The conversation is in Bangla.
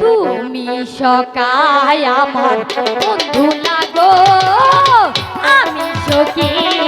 তুমি সকায় আমার বন্ধু লাগো। আমি সখী।